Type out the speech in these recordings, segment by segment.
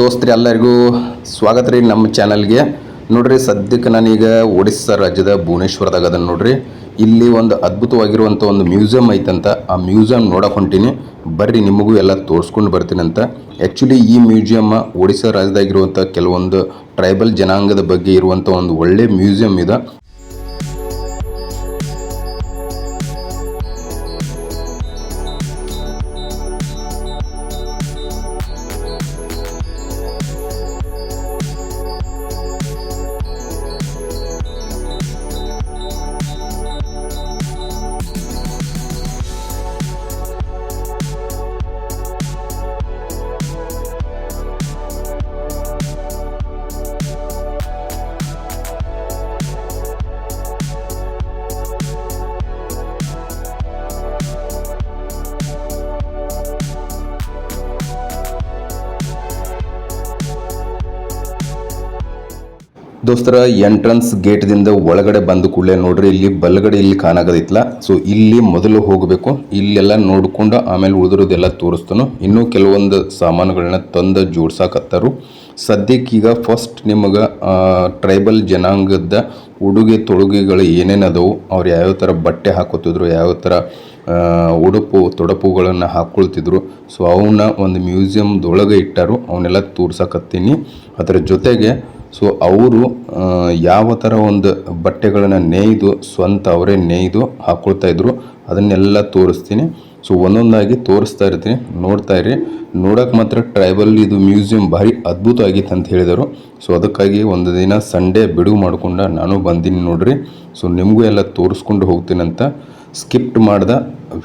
ದೋಸ್ತ್ರಿ, ಎಲ್ಲರಿಗೂ ಸ್ವಾಗತ ರೀ ನಮ್ಮ ಚಾನಲ್ಗೆ. ನೋಡ್ರಿ, ಸದ್ಯಕ್ಕೆ ನಾನೀಗ ಒಡಿಸ್ಸಾ ರಾಜ್ಯದ ಭುವನೇಶ್ವರದಾಗ ಅದನ್ನು ನೋಡ್ರಿ. ಇಲ್ಲಿ ಒಂದು ಅದ್ಭುತವಾಗಿರುವಂಥ ಒಂದು ಮ್ಯೂಸಿಯಂ ಐತಂತ, ಆ ಮ್ಯೂಸಿಯಂ ನೋಡಕ್ಕೆ ಹೊಂಟೀನಿ. ಬರ್ರಿ, ನಿಮಗೂ ಎಲ್ಲ ತೋರಿಸ್ಕೊಂಡು ಬರ್ತೀನಂತ ಆ್ಯಕ್ಚುಲಿ ಈ ಮ್ಯೂಸಿಯಮ್ಮ ಒಡಿಸ್ಸಾ ರಾಜ್ಯದಾಗಿರುವಂಥ ಕೆಲವೊಂದು ಟ್ರೈಬಲ್ ಜನಾಂಗದ ಬಗ್ಗೆ ಇರುವಂಥ ಒಂದು ಒಳ್ಳೆ ಮ್ಯೂಸಿಯಂ ಇದೆ. ದೋಸ್ತರ ಎಂಟ್ರನ್ಸ್ ಗೇಟ್ದಿಂದ ಒಳಗಡೆ ಬಂದ ಕೂಡಲೇ ನೋಡ್ರಿ, ಇಲ್ಲಿ ಬಲಗಡೆ ಇಲ್ಲಿ ಕಾಣಾಗದಿತ್ತಲ್ಲ ಸೊ ಇಲ್ಲಿ ಮೊದಲು ಹೋಗಬೇಕು. ಇಲ್ಲೆಲ್ಲ ನೋಡ್ಕೊಂಡು ಆಮೇಲೆ ಉಳಿದಿರೋದೆಲ್ಲ ತೋರಿಸ್ತಾನು. ಇನ್ನೂ ಕೆಲವೊಂದು ಸಾಮಾನುಗಳನ್ನ ತಂದು ಜೋಡ್ಸಾಕತ್ತಾರು. ಸದ್ಯಕ್ಕೀಗ ಫಸ್ಟ್ ನಿಮಗೆ ಟ್ರೈಬಲ್ ಜನಾಂಗದ ಉಡುಗೆ ತೊಡುಗೆಗಳು ಏನೇನು ಅದಾವು, ಅವ್ರು ಯಾವ್ಯಾವ ಥರ ಬಟ್ಟೆ ಹಾಕೋತಿದ್ರು, ಯಾವ್ಯಾವ ಥರ ಉಡುಪು, ತೊಡಪುಗಳನ್ನು ಹಾಕ್ಕೊಳ್ತಿದ್ರು ಸೊ ಅವನ್ನ ಒಂದು ಮ್ಯೂಸಿಯಮ್ದೊಳಗೆ ಇಟ್ಟರು. ಅವನ್ನೆಲ್ಲ ತೋರ್ಸಕತ್ತೀನಿ. ಅದರ ಜೊತೆಗೆ ಸೊ ಅವರು ಯಾವ ಥರ ಒಂದು ಬಟ್ಟೆಗಳನ್ನು ನೇಯ್ದು ಸ್ವಂತ ಅವರೇ ನೇಯ್ದು ಹಾಕ್ಕೊಳ್ತಾ ಇದ್ರು, ಅದನ್ನೆಲ್ಲ ತೋರಿಸ್ತೀನಿ. ಸೊ ಒಂದೊಂದಾಗಿ ತೋರಿಸ್ತಾ ಇರ್ತೀನಿ. ನೋಡ್ತಾ ಇರಿ. ನೋಡೋಕೆ ಮಾತ್ರ ಟ್ರೈಬಲ್, ಇದು ಮ್ಯೂಸಿಯಂ ಭಾರಿ ಅದ್ಭುತ ಆಗಿತ್ತು ಅಂತ ಹೇಳಿದರು. ಸೊ ಅದಕ್ಕಾಗಿ ಒಂದು ದಿನ ಸಂಡೇ ಬಿಡುವು ಮಾಡಿಕೊಂಡ ನಾನು ಬಂದೀನಿ ನೋಡ್ರಿ. ಸೊ ನಿಮಗೂ ಎಲ್ಲ ತೋರಿಸ್ಕೊಂಡು ಹೋಗ್ತೀನಂತ ಸ್ಕಿಪ್ಟ್ ಮಾಡ್ದೆ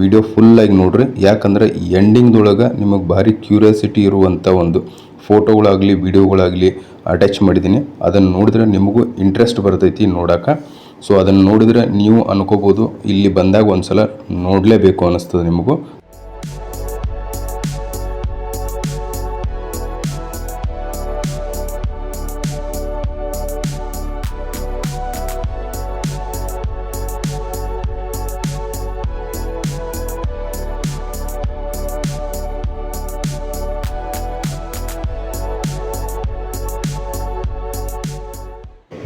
ವಿಡಿಯೋ ಫುಲ್ಲಾಗಿ ನೋಡ್ರಿ. ಯಾಕಂದ್ರೆ ಎಂಡಿಂಗ್ದೊಳಗೆ ನಿಮಗೆ ಭಾರಿ ಕ್ಯೂರಿಯಾಸಿಟಿ ಇರುವಂಥ ಒಂದು ಫೋಟೋಗಳಾಗಲಿ, ವಿಡಿಯೋಗಳಾಗಲಿ ಅಟ್ಯಾಚ್ ಮಾಡಿದ್ದೀನಿ. ಅದನ್ನು ನೋಡಿದ್ರೆ ನಿಮಗೂ ಇಂಟ್ರೆಸ್ಟ್ ಬರ್ತೈತಿ ನೋಡೋಕೆ. ಸೊ ಅದನ್ನು ನೋಡಿದ್ರೆ ನೀವು ಅನ್ಕೋಬೋದು, ಇಲ್ಲಿ ಬಂದಾಗ ಒಂದ್ಸಲ ನೋಡಲೇಬೇಕು ಅನ್ನಿಸ್ತದೆ ನಿಮಗೂ.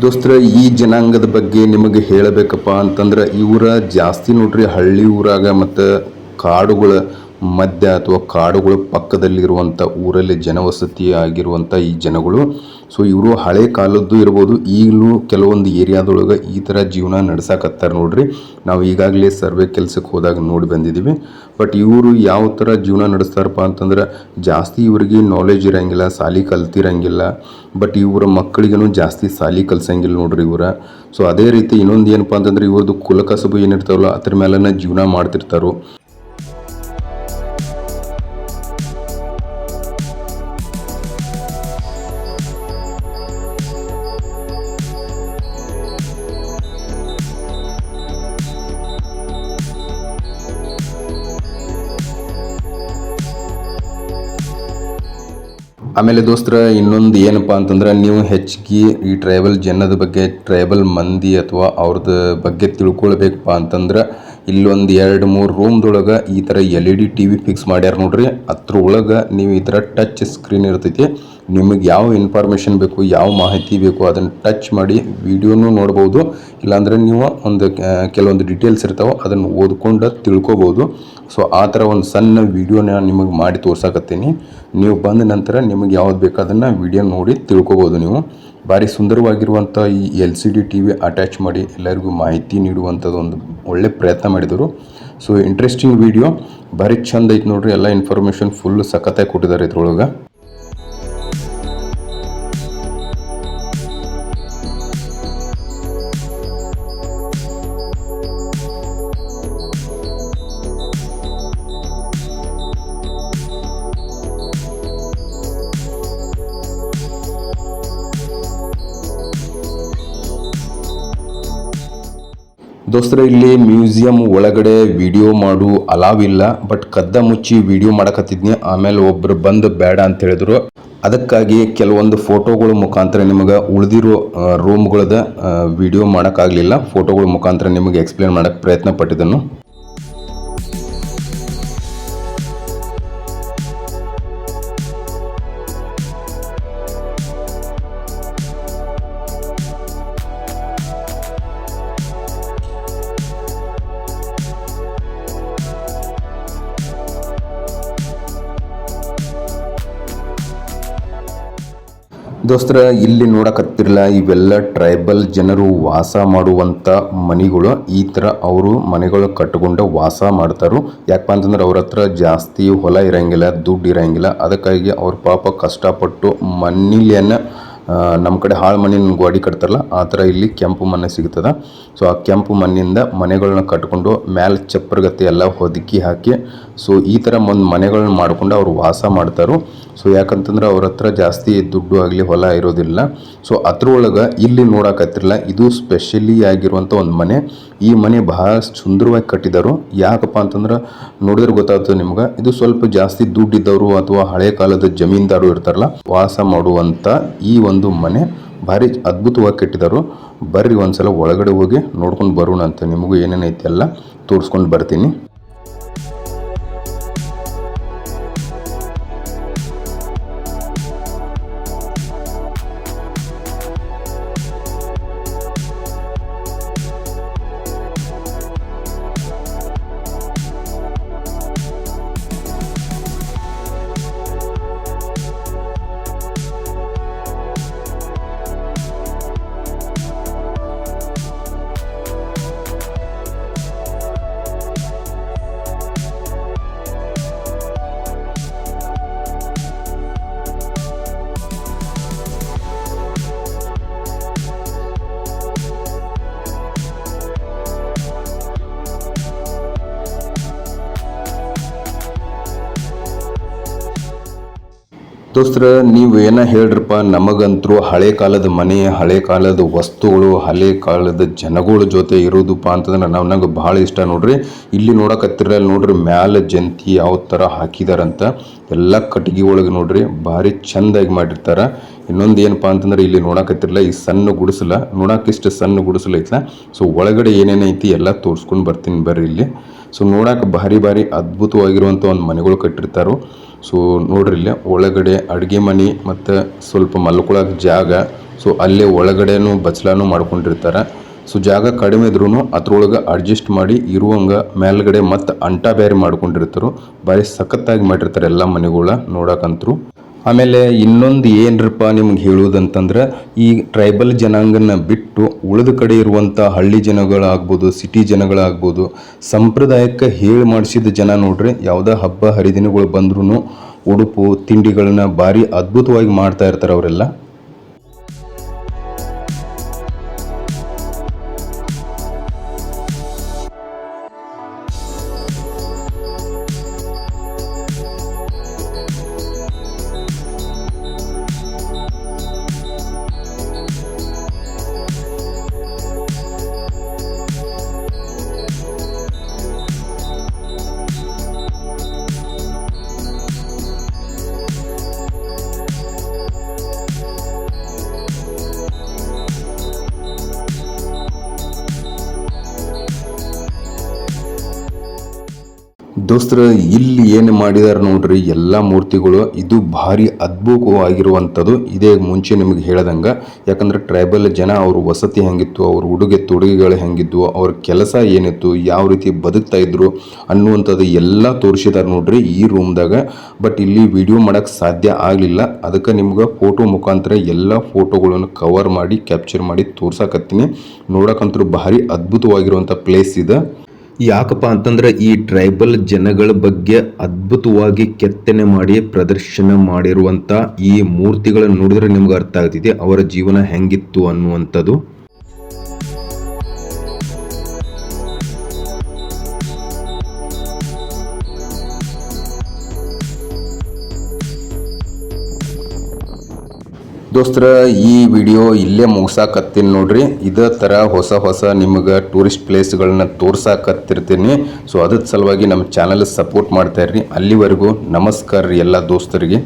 ದೋಸ್ತರ ಈ ಜನಾಂಗದ ಬಗ್ಗೆ ನಿಮಗೆ ಹೇಳಬೇಕಪ್ಪ ಅಂತಂದ್ರೆ ಇವರ ಜಾಸ್ತಿ ನೋಡ್ರಿ ಹಳ್ಳಿ ಊರಾಗ ಮತ್ತು ಕಾಡುಗಳ ಮಧ್ಯ ಅಥವಾ ಕಾಡುಗಳ ಪಕ್ಕದಲ್ಲಿರುವಂಥ ಊರಲ್ಲಿ ಜನವಸತಿ ಆಗಿರುವಂಥ ಈ ಜನಗಳು. ಸೊ ಇವರು ಹಳೆ ಕಾಲದ್ದು ಇರ್ಬೋದು, ಈಗಲೂ ಕೆಲವೊಂದು ಏರಿಯಾದೊಳಗೆ ಈ ಥರ ಜೀವನ ನಡ್ಸಕತ್ತಾರೆ ನೋಡ್ರಿ. ನಾವು ಈಗಾಗಲೇ ಸರ್ವೆ ಕೆಲಸಕ್ಕೆ ಹೋದಾಗ ನೋಡಿ ಬಂದಿದ್ದೀವಿ ಬಟ್ ಇವರು ಯಾವ ಥರ ಜೀವನ ನಡೆಸ್ತಾರಪ್ಪ ಅಂತಂದ್ರೆ, ಜಾಸ್ತಿ ಇವರಿಗೆ ನಾಲೆಜ್ ಇರಂಗಿಲ್ಲ, ಸಾಲಿ ಕಲ್ತಿರಂಗಿಲ್ಲ. ಬಟ್ ಇವರ ಮಕ್ಕಳಿಗೂ ಜಾಸ್ತಿ ಸಾಲಿ ಕಲ್ಸಂಗಿಲ್ಲ ನೋಡ್ರಿ ಇವರ. ಸೊ ಅದೇ ರೀತಿ ಇನ್ನೊಂದು ಏನಪ್ಪ ಅಂತಂದ್ರೆ ಇವ್ರದ್ದು ಕುಲಕಸಬು ಏನಿರ್ತಾವಲ್ಲ, ಅದ್ರ ಮೇಲನ ಜೀವನ ಮಾಡ್ತಿರ್ತಾರೋ. ಆಮೇಲೆ ದೋಸ್ತರ, ಇನ್ನೊಂದು ಏನಪ್ಪ ಅಂತಂದ್ರೆ ನೀವು ಹೆಚ್ಚಿಗೆ ಈ ಟ್ರೈಬಲ್ ಜನದ ಬಗ್ಗೆ ಟ್ರೈಬಲ್ ಮಂದಿ ಅಥವಾ ಅವ್ರದ ಬಗ್ಗೆ ತಿಳ್ಕೊಳ್ಬೇಕಪ್ಪ ಅಂತಂದ್ರೆ ಇಲ್ಲೊಂದು ಎರಡು ಮೂರು ರೂಮ್ದೊಳಗೆ ಈ ಥರ L E D T V fix ಮಾಡ್ಯಾರ ನೋಡ್ರಿ. ಅದ್ರ ಒಳಗೆ ನೀವು ಈ ಥರ ಟಚ್ ಸ್ಕ್ರೀನ್ ಇರ್ತೈತಿ. ನಿಮಗೆ ಯಾವ ಇನ್ಫಾರ್ಮೇಷನ್ ಬೇಕು, ಯಾವ ಮಾಹಿತಿ ಬೇಕು ಅದನ್ನು ಟಚ್ ಮಾಡಿ ವಿಡಿಯೋನು ನೋಡ್ಬೋದು. ಇಲ್ಲಾಂದ್ರೆ ನೀವು ಒಂದು ಕೆಲವೊಂದು ಡೀಟೇಲ್ಸ್ ಇರ್ತಾವೆ ಅದನ್ನು ಓದ್ಕೊಂಡು ತಿಳ್ಕೊಬೋದು. ಸೊ, ಆ ಥರ ಒಂದು ಸಣ್ಣ ವಿಡಿಯೋನ ನಿಮಗೆ ಮಾಡಿ ತೋರ್ಸಕತ್ತೀನಿ. ನೀವು ಬಂದ ನಂತರ ನಿಮಗೆ ಯಾವ್ದು ಬೇಕು ಅದನ್ನು ವಿಡಿಯೋ ನೋಡಿ ತಿಳ್ಕೊಬೋದು ನೀವು. ಭಾರಿ ಸುಂದರವಾಗಿರುವಂಥ ಈ L C D T V attach ಮಾಡಿ ಎಲ್ಲರಿಗೂ ಮಾಹಿತಿ ನೀಡುವಂಥದ್ದು ಒಂದು ಒಳ್ಳೆ ಪ್ರಯತ್ನ ಮಾಡಿದರು. ಸೊ ಇಂಟ್ರೆಸ್ಟಿಂಗ್ ವಿಡಿಯೋ ಭಾರಿ ಚಂದ ಐತೆ ನೋಡ್ರಿ. ಎಲ್ಲ ಇನ್ಫಾರ್ಮೇಷನ್ ಫುಲ್ ಸಖತ್ತಾಗಿ ಕೊಟ್ಟಿದ್ದಾರೆ ಇದ್ರೊಳಗೆ. ದೋಸ್ತರ, ಇಲ್ಲಿ ಮ್ಯೂಸಿಯಂ ಒಳಗಡೆ ವಿಡಿಯೋ ಮಾಡು, ಅಲಾವ್ ಇಲ್ಲ, ಬಟ್ ಕದ್ದ ಮುಚ್ಚಿ ವಿಡಿಯೋ ಮಾಡಕತ್ತಿದ್ನಿ, ಆಮೇಲೆ ಒಬ್ರು ಬಂದು ಬೇಡ ಅಂತ ಹೇಳಿದ್ರು. ಅದಕ್ಕಾಗಿ ಕೆಲವೊಂದು ಫೋಟೋಗಳ ಮುಖಾಂತರ ನಿಮಗೆ ಉಳಿದಿರೋ ರೂಮ್ಗಳದ ವಿಡಿಯೋ ಮಾಡೋಕ್ಕಾಗಲಿಲ್ಲ. ಫೋಟೋಗಳ ಮುಖಾಂತರ ನಿಮಗೆ ಎಕ್ಸ್ಪ್ಲೇನ್ ಮಾಡೋಕ್ಕೆ ಪ್ರಯತ್ನ ಪಟ್ಟಿದ್ದನು ದೋಸ್ತರ, ಇಲ್ಲಿ ನೋಡಕತ್ತಿರಲ್ಲ ಇವೆಲ್ಲ ಟ್ರೈಬಲ್ ಜನರು ವಾಸ ಮಾಡುವಂತ ಮನೆಗಳು. ಈ ತರ ಅವರು ಮನೆಗಳು ಕಟ್ಟಿಕೊಂಡು ವಾಸ ಮಾಡ್ತಾರೋ. ಯಾಕಪ್ಪ ಅಂತಂದ್ರೆ ಅವ್ರ ಹತ್ರ ಜಾಸ್ತಿ ಹೊಲ ಇರಂಗಿಲ್ಲ, ದುಡ್ಡು ಇರಂಗಿಲ್ಲ. ಅದಕ್ಕಾಗಿ ಅವ್ರ ಪಾಪ ಕಷ್ಟಪಟ್ಟು ಮಣ್ಣಿಲಿಯನ್ನ ನಮ್ಮ ಕಡೆ ಹಾಳು ಮಣ್ಣಿನ ಗೋಡಿ ಕಟ್ತಾರಲ್ಲ, ಆ ಥರ ಇಲ್ಲಿ ಕೆಂಪು ಮಣ್ಣು ಸಿಗ್ತದೆ. ಸೊ, ಆ ಕೆಂಪು ಮಣ್ಣಿಂದ ಮನೆಗಳನ್ನ ಕಟ್ಕೊಂಡು ಮ್ಯಾಲೆ ಚಪ್ಪರಗತ್ತೆ ಎಲ್ಲ ಹೊದಕಿ ಹಾಕಿ, ಸೊ, ಈ ಥರ ಒಂದು ಮನೆಗಳನ್ನ ಮಾಡ್ಕೊಂಡು ಅವರು ವಾಸ ಮಾಡ್ತಾರೋ. ಸೊ, ಯಾಕಂತಂದ್ರೆ ಅವ್ರ ಹತ್ರ ಜಾಸ್ತಿ ದುಡ್ಡು ಆಗಲಿ ಹೊಲ ಇರೋದಿಲ್ಲ. ಸೊ, ಅದ್ರೊಳಗೆ ಇಲ್ಲಿ ನೋಡಕತ್ತಿರಲ್ಲ ಇದು ಸ್ಪೆಷಲಿ ಆಗಿರುವಂಥ ಒಂದು ಮನೆ. ಈ ಮನೆ ಬಹಳ ಸುಂದರವಾಗಿ ಕಟ್ಟಿದರು. ಯಾಕಪ್ಪ ಅಂತಂದ್ರೆ ನೋಡಿದ್ರೆ ಗೊತ್ತಾಗ್ತದೆ ನಿಮ್ಗೆ, ಇದು ಸ್ವಲ್ಪ ಜಾಸ್ತಿ ದುಡ್ಡಿದ್ದವರು ಅಥವಾ ಹಳೆ ಕಾಲದ ಜಮೀನ್ದಾರು ಇರ್ತಾರಲ್ಲ, ವಾಸ ಮಾಡುವಂಥ ಈ ಒಂದು ಮನೆ ಭಾರಿ ಅದ್ಭುತವಾಗಿ ಕಟ್ಟಿದರು. ಬರ್ರಿ ಒಂದ್ಸಲ ಒಳಗಡೆ ಹೋಗಿ ನೋಡ್ಕೊಂಡು ಬರೋಣ ಅಂತ ನಿಮಗೂ ಏನೇನೈತೆ ಎಲ್ಲ ತೋರಿಸ್ಕೊಂಡು ಬರ್ತೀನಿ. ದೋಸ್ತರ, ನೀವು ಏನ ಹೇಳ್ರಪ್ಪ ನಮಗಂತರೂ ಹಳೆ ಕಾಲದ ಮನೆ, ಹಳೆ ಕಾಲದ ವಸ್ತುಗಳು, ಹಳೆ ಕಾಲದ ಜನಗಳ ಜೊತೆ ಇರೋದಪ್ಪ ಅಂತಂದ್ರೆ ನಾವು ನಂಗೆ ಭಾಳ ಇಷ್ಟ ನೋಡ್ರಿ. ಇಲ್ಲಿ ನೋಡಕತ್ತಿರ ನೋಡ್ರಿ, ಮ್ಯಾಲ ಜಂತಿ ಯಾವ ಥರ ಹಾಕಿದಾರಂತ ಎಲ್ಲ ಕಟ್ಟಿಗೆ ಒಳಗೆ ನೋಡ್ರಿ, ಭಾರಿ ಚಂದಾಗಿ ಮಾಡಿರ್ತಾರ. ಇನ್ನೊಂದು ಏನಪ್ಪ ಅಂತಂದ್ರೆ ಇಲ್ಲಿ ನೋಡಕತ್ತಿರಲ್ಲ, ಈ ಸಣ್ಣ ಗುಡಿಸಲ ನೋಡಕ್ಕಿಷ್ಟು ಸಣ್ಣ ಗುಡಿಸಲ ಸೊ, ಒಳಗಡೆ ಏನೇನೈತಿ ಎಲ್ಲ ತೋರಿಸ್ಕೊಂಡು ಬರ್ತೀನಿ ಬರ್ರಿ ಇಲ್ಲಿ. ಸೊ ನೋಡಕ್ಕೆ ಭಾರಿ ಭಾರಿ ಅದ್ಭುತವಾಗಿರುವಂಥ ಒಂದು ಮನೆಗಳು ಕಟ್ಟಿರ್ತಾರೋ ಸೊ ನೋಡ್ರಿ ಇಲ್ಲಿ ಒಳಗಡೆ ಅಡುಗೆ ಮನೆ ಮತ್ತು ಸ್ವಲ್ಪ ಮಲ್ಕೊಳಕ್ಕೆ ಜಾಗ. ಸೊ ಅಲ್ಲೇ ಒಳಗಡೆನೂ ಬಚ್ಚಲಾನು ಮಾಡ್ಕೊಂಡಿರ್ತಾರೆ. ಸೊ ಜಾಗ ಕಡಿಮೆ ಇದ್ರೂ ಅದ್ರೊಳಗೆ ಅಡ್ಜಸ್ಟ್ ಮಾಡಿ ಇರುವಂಗ ಮೇಲ್ಗಡೆ ಮತ್ತೆ ಅಂಟ ಬೇರೆ ಮಾಡ್ಕೊಂಡಿರ್ತಾರೋ ಬಾರಿ ಸಖತ್ತಾಗಿ ಮಾಡಿರ್ತಾರೆ ಎಲ್ಲ ಮನೆಗಳ ನೋಡಕ್ಕಂತರು ಆಮೇಲೆ ಇನ್ನೊಂದು ಏನ್ರಪ್ಪ ನಿಮ್ಗೆ ಹೇಳುವುದಂತಂದ್ರೆ ಈ ಟ್ರೈಬಲ್ ಜನಾಂಗನ ಬಿಟ್ಟು ಉಳಿದ ಕಡೆ ಇರುವಂಥ ಹಳ್ಳಿ ಜನಗಳಾಗ್ಬೋದು ಸಿಟಿ ಜನಗಳಾಗ್ಬೋದು, ಸಂಪ್ರದಾಯಕ್ಕೆ ಹೇಳಿ ಮಾಡಿಸಿದ ಜನ ನೋಡ್ರಿ, ಯಾವುದೇ ಹಬ್ಬ ಹರಿದಿನಗಳು ಬಂದ್ರೂ ಉಡುಪು, ತಿಂಡಿಗಳನ್ನ ಭಾರಿ ಅದ್ಭುತವಾಗಿ ಮಾಡ್ತಾ ಇರ್ತಾರೆ ಅವರೆಲ್ಲ. ದೋಸ್ತರ ಇಲ್ಲಿ ಏನು ಮಾಡಿದಾರೆ ನೋಡ್ರಿ, ಎಲ್ಲ ಮೂರ್ತಿಗಳು ಇದು ಭಾರಿ ಅದ್ಭುತವಾಗಿರುವಂಥದ್ದು. ಇದೇ ಮುಂಚೆ ನಿಮಗೆ ಹೇಳ್ದಂಗೆ, ಯಾಕಂದ್ರೆ ಟ್ರೈಬಲ್ ಜನ ಅವ್ರ ವಸತಿ ಹೆಂಗಿತ್ತು, ಅವ್ರ ಉಡುಗೆ ತೊಡುಗೆಗಳು ಹೆಂಗಿದ್ವು, ಅವ್ರ ಕೆಲಸ ಏನಿತ್ತು, ಯಾವ ರೀತಿ ಬದುಕ್ತಾ ಇದ್ರು ಅನ್ನುವಂಥದ್ದು ಎಲ್ಲ ತೋರಿಸಿದಾರೆ ನೋಡ್ರಿ ಈ ರೂಮ್ದಾಗ ಬಟ್ ಇಲ್ಲಿ ವಿಡಿಯೋ ಮಾಡೋಕ್ಕೆ ಸಾಧ್ಯ ಆಗಲಿಲ್ಲ. ಅದಕ್ಕೆ ನಿಮ್ಗೆ ಫೋಟೋ ಮುಖಾಂತರ ಎಲ್ಲ ಫೋಟೋಗಳನ್ನು ಕವರ್ ಮಾಡಿ ಕ್ಯಾಪ್ಚರ್ ಮಾಡಿ ತೋರ್ಸಕತ್ತೀನಿ. ನೋಡಕ್ಕಂತೂ ಭಾರಿ ಅದ್ಭುತವಾಗಿರುವಂಥ ಪ್ಲೇಸ್ ಇದೆ. ಯಾಕಪ್ಪ ಅಂತಂದ್ರೆ ಈ ಟ್ರೈಬಲ್ ಜನಗಳ ಬಗ್ಗೆ ಅದ್ಭುತವಾಗಿ ಕೆತ್ತನೆ ಮಾಡಿ ಪ್ರದರ್ಶನ ಮಾಡಿರುವಂತ ಈ ಮೂರ್ತಿಗಳನ್ನು ನೋಡಿದ್ರೆ ನಿಮ್ಗೆ ಅರ್ಥ ಆಗ್ತಿದೆ, ಅವರ ಜೀವನ ಹೆಂಗಿತ್ತು ಅನ್ನುವಂಥದ್ದು. ದೋಸ್ತರ, ಈ ವಿಡಿಯೋ ಇಲ್ಲೇ ಮುಗಿಸಾಕತ್ತೀನಿ ನೋಡ್ರಿ. ಇದೇ ಥರ ಹೊಸ ಹೊಸ ನಿಮಗೆ ಟೂರಿಸ್ಟ್ ಪ್ಲೇಸ್ಗಳನ್ನ ತೋರ್ಸಾಕತ್ತಿರ್ತೀನಿ. ಸೊ ಅದ್ರ ಸಲುವಾಗಿ ನಮ್ಮ ಚಾನಲ್ ಸಪೋರ್ಟ್ ಮಾಡ್ತಾ ಇರ್ರಿ. ಅಲ್ಲಿವರೆಗೂ ನಮಸ್ಕಾರ ರೀ ಎಲ್ಲ ದೋಸ್ತರಿಗೆ.